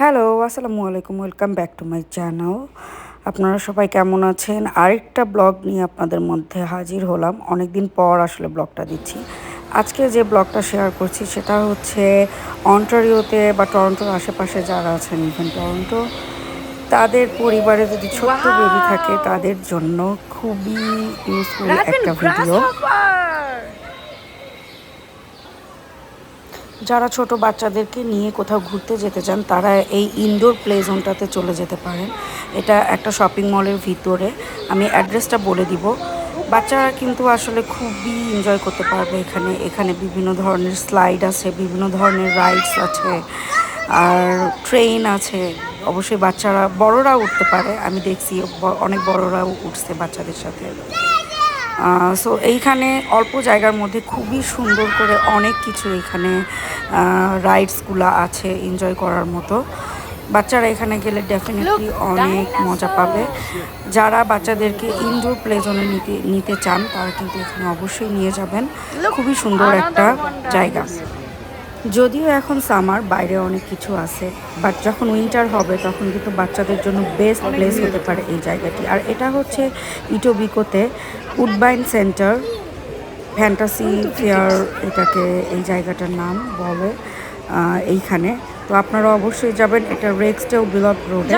Hello আসসালামু আলাইকুম welcome back to my channel. আপনারা সবাই কেমন আছেন? আরেকটা ব্লগ নিয়ে আপনাদের মধ্যে হাজির হলাম। অনেক দিন পর আসলে ব্লগটা দিচ্ছি। আজকে যে ব্লগটা শেয়ার করছি সেটা হচ্ছে অন্টারিওতে বা টরন্টোর আশেপাশে যারা আছেন ইভেন টরন্টো তাদের পরিবারে যদি ছোট্ট বেবি থাকে তাদের জন্য খুবই ইউজফুল একটা ভিডিও যারা ছোট বাচ্চাদেরকে নিয়ে কোথাও ঘুরতে যেতে চান, তারা এই ইনডোর প্লে জোনটাতে চলে যেতে পারেন। এটা একটা শপিং মলের ভিতরে। আমি অ্যাড্রেসটা বলে দিব। বাচ্চারা কিন্তু আসলে খুবই এনজয় করতে পারবে এখানে। এখানে বিভিন্ন ধরনের স্লাইড আছে, বিভিন্ন ধরনের রাইডস আছে, আর ট্রেন আছে। অবশ্যই বাচ্চারা বড়রা উঠতে পারে। আমি দেখছি অনেক বড়রাও উঠছে বাচ্চাদের সাথে। সো এইখানে অল্প জায়গার মধ্যে খুবই সুন্দর করে অনেক কিছু এখানে রাইডসগুলো আছে এনজয় করার মতো। বাচ্চারা এখানে গেলে ডেফিনেটলি অনেক মজা পাবে। যারা বাচ্চাদেরকে ইনডোর প্লে জোনে নিতে নিতে চান তারা কিন্তু এখানে অবশ্যই নিয়ে যাবেন। খুবই সুন্দর একটা জায়গা। যদিও এখন সামার বাইরে অনেক কিছু আছে বাট যখন উইন্টার হবে তখন কিন্তু বাচ্চাদের জন্য বেস্ট প্লেস হতে পারে এই জায়গাটি। আর এটা হচ্ছে ইটোবিকোতে উডবাইন সেন্টার ফ্যান্টাসি ফেয়ার এটাকে এই জায়গাটার নাম বলে এইখানে। তো আপনারা অবশ্যই যাবেন এটা রেক্সটেও বিলাপ রোডে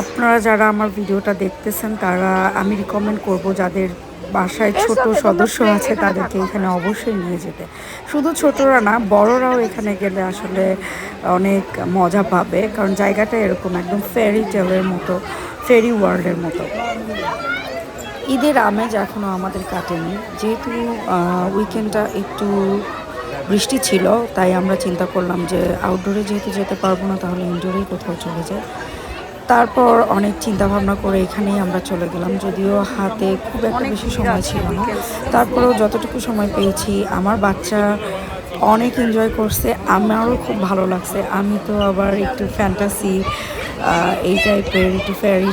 আপনারা যারা আমার ভিডিওটা দেখতেছেন তারা আমি রিকমেন্ড করব যাদের বাসায় ছোট সদস্য আছে তাদেরকে এখানে অবশ্যই নিয়ে যেতে। শুধু ছোটরা না বড়রাও এখানে গেলে আসলে অনেক মজা পাবে কারণ জায়গাটা এরকম একদম ফেরি টেলের মতো ফেরি ওয়ার্ল্ডের মতো। ঈদের আমেজ এখনও আমাদের কাটেনি। যেহেতু উইকেন্ডটা একটু বৃষ্টি ছিল তাই আমরা চিন্তা করলাম যে আউটডোরে যেহেতু যেতে পারব না তাহলে ইনডোরেই কোথাও চলে যাই। তারপর অনেক চিন্তা ভাবনা করে এখানেই আমরা চলে গেলাম। যদিও হাতে খুব একটা বেশি সময় ছিল না। তারপরেও যতটুকু সময় পেয়েছি আমার বাচ্চা অনেক এনজয় করছে আমারও খুব ভালো লাগছে। আমি তো আবার একটু ফ্যান্টাসি এই টাইপের একটু ফ্যারি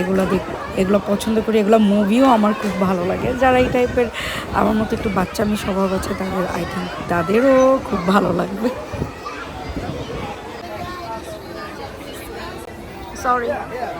এগুলো দেখ এগুলো পছন্দ করি এগুলো মুভিও আমার খুব ভালো লাগে। যারা এই টাইপের আমার মতো একটু বাচ্চামি স্বভাব আছে তাদের আই থিঙ্ক তাদেরও খুব ভালো লাগবে। Sorry. Yeah.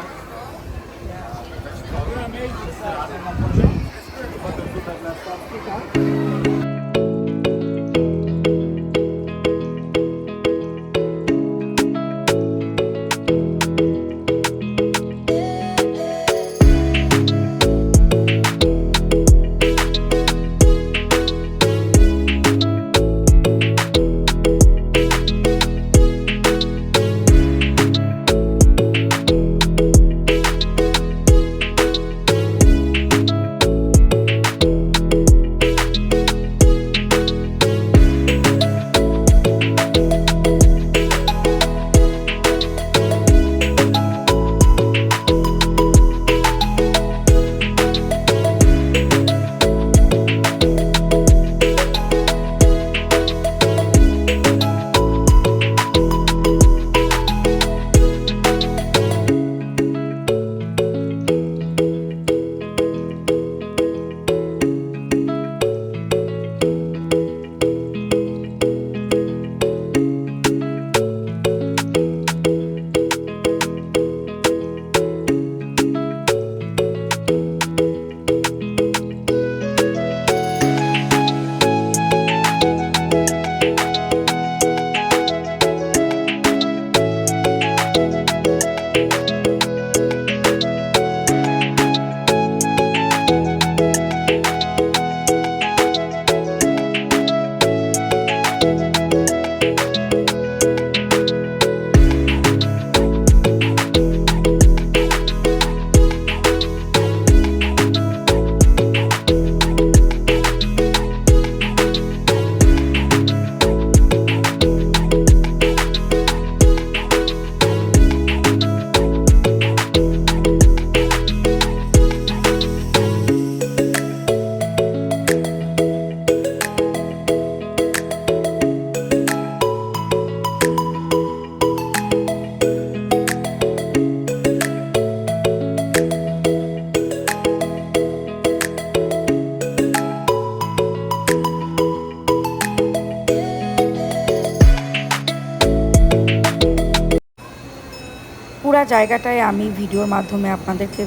জায়গাটায় আমি ভিডিওর মাধ্যমে আপনাদেরকে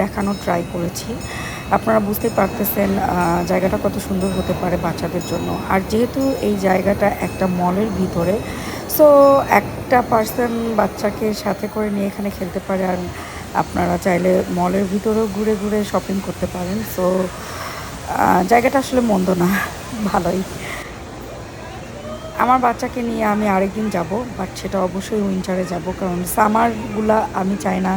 দেখানোর ট্রাই করেছি। আপনারা বুঝতে পারতেছেন জায়গাটা কত সুন্দর হতে পারে বাচ্চাদের জন্য। আর যেহেতু এই জায়গাটা একটা মলের ভিতরে সো একটা পার্সন বাচ্চাকে সাথে করে নিয়ে এখানে খেলতে পারে আর আপনারা চাইলে মলের ভিতরেও ঘুরে ঘুরে শপিং করতে পারেন। সো জায়গাটা আসলে মন্দ না, ভালোই। আমার বাচ্চাকে নিয়ে আমি আরেকদিন যাব বাট সেটা অবশ্যই উইন্টারে যাব কারণ সামারগুলা আমি চাই না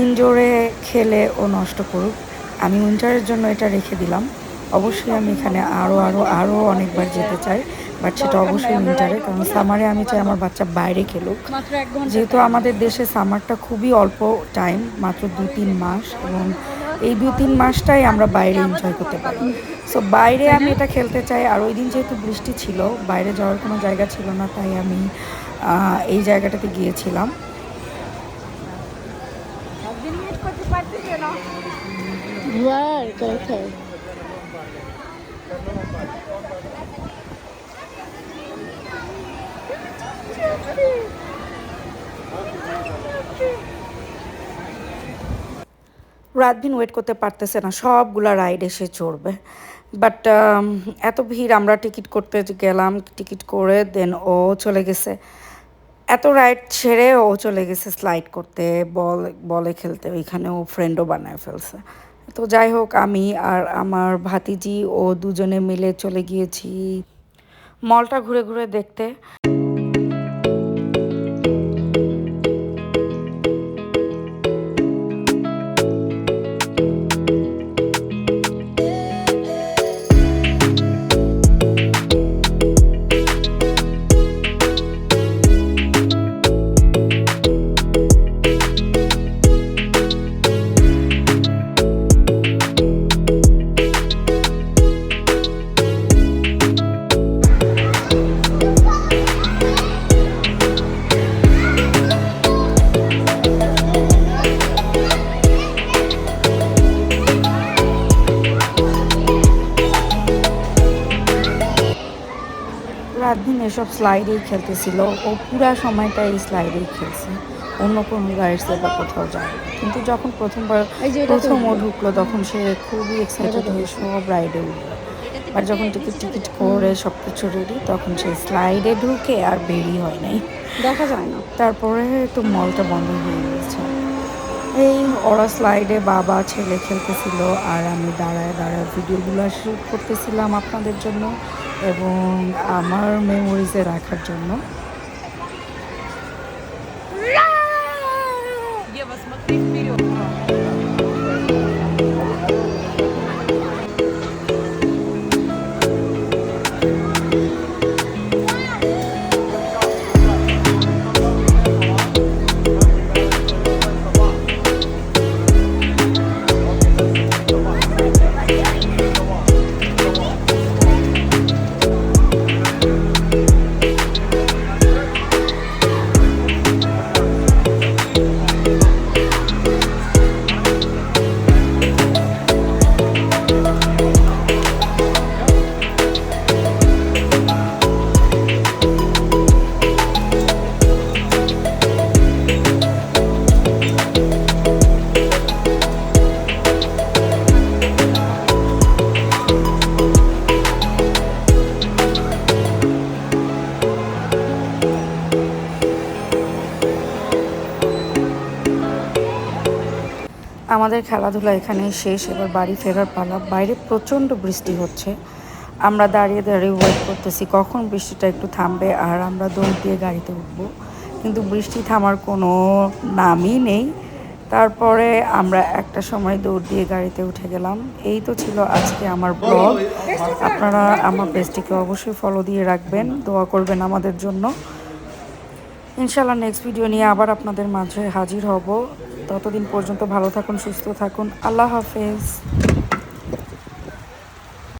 ইনজোরে খেলে ও নষ্ট করুক। আমি উইন্টারের জন্য এটা রেখে দিলাম। অবশ্যই আমি এখানে আরও আরও আরও অনেকবার যেতে চাই বাট সেটা অবশ্যই উইন্টারে কারণ সামারে আমি চাই আমার বাচ্চা বাইরে খেলুক। যেহেতু আমাদের দেশে সামারটা খুবই অল্প টাইম মাত্র দু তিন মাস এবং এই দু তিন মাসটাই আমরা বাইরে এনজয় করতে পারি সো বাইরে আমি এটা খেলতে চাই আর ওই দিন যেহেতু বৃষ্টি ছিল বাইরে যাওয়ার কোনো জায়গা ছিল না তাই আমি এই জায়গাটাতে গিয়েছিলাম Right, okay. রাতদিন ওয়েট করতে পারতেছে না, সবগুলা রাইড এসে চড়বে। বাট এত ভিড়, আমরা টিকিট করতে গেলাম টিকিট করে দেন ও চলে গেছে। এত রাইড ছেড়ে ও চলে গেছে স্লাইড করতে বল বলে খেলতে, ওইখানে ও ফ্রেন্ডও বানায় ফেলছে। তো যাই হোক, আমি আর আমার ভাতিজি ও দুজনে মিলে চলে গিয়েছি। মলটা ঘুরে ঘুরে দেখতে। এসব স্লাইডেই খেলতেছিল। ও পুরা সময়টা এই স্লাইডেই খেলছে। অন্য কোনো রাইডসে বা কোথাও যায় কিন্তু যখন প্রথমবার প্রথম ও ঢুকলো তখন সে খুবই এক্সাইটেড হয়ে সব রাইডে উঠল। আর যখন টিকিট টিকিট করে সব কিছু রেডি তখন সে স্লাইডে ঢুকে আর বেরি হয় নাই। দেখা যায় না। তারপরে তো মলটা বন্ধ হয়ে গেছে। এই ওরা স্লাইডে বাবা, ছেলে খেলতেছিল আর আমি দাঁড়ায় দাঁড়ায় ভিডিওগুলো শ্যুট করতেছিলাম আপনাদের জন্য এবং আমার মেমোরিজে রাখার জন্য। আমাদের খেলাধুলা এখানে শেষ, এবার বাড়ি ফেরার পালা। বাইরে প্রচণ্ড বৃষ্টি হচ্ছে। আমরা দাঁড়িয়ে দাঁড়িয়ে ওয়েট করতেছি, কখন বৃষ্টিটা একটু থামবে আর আমরা দৌড় দিয়ে গাড়িতে উঠবো। কিন্তু বৃষ্টি থামার কোনো নামই নেই। তারপরে আমরা একটা সময় দৌড় দিয়ে গাড়িতে উঠে গেলাম। এই তো ছিল আজকে আমার ব্লগ আপনারা আমার পেজটিকে অবশ্যই ফলো দিয়ে রাখবেন। দোয়া করবেন আমাদের জন্য। ইনশাল্লাহ নেক্সট ভিডিও নিয়ে আবার আপনাদের মাঝে হাজির হব। ততদিন পর্যন্ত ভালো থাকুন, সুস্থ থাকুন। আল্লাহ হাফেজ।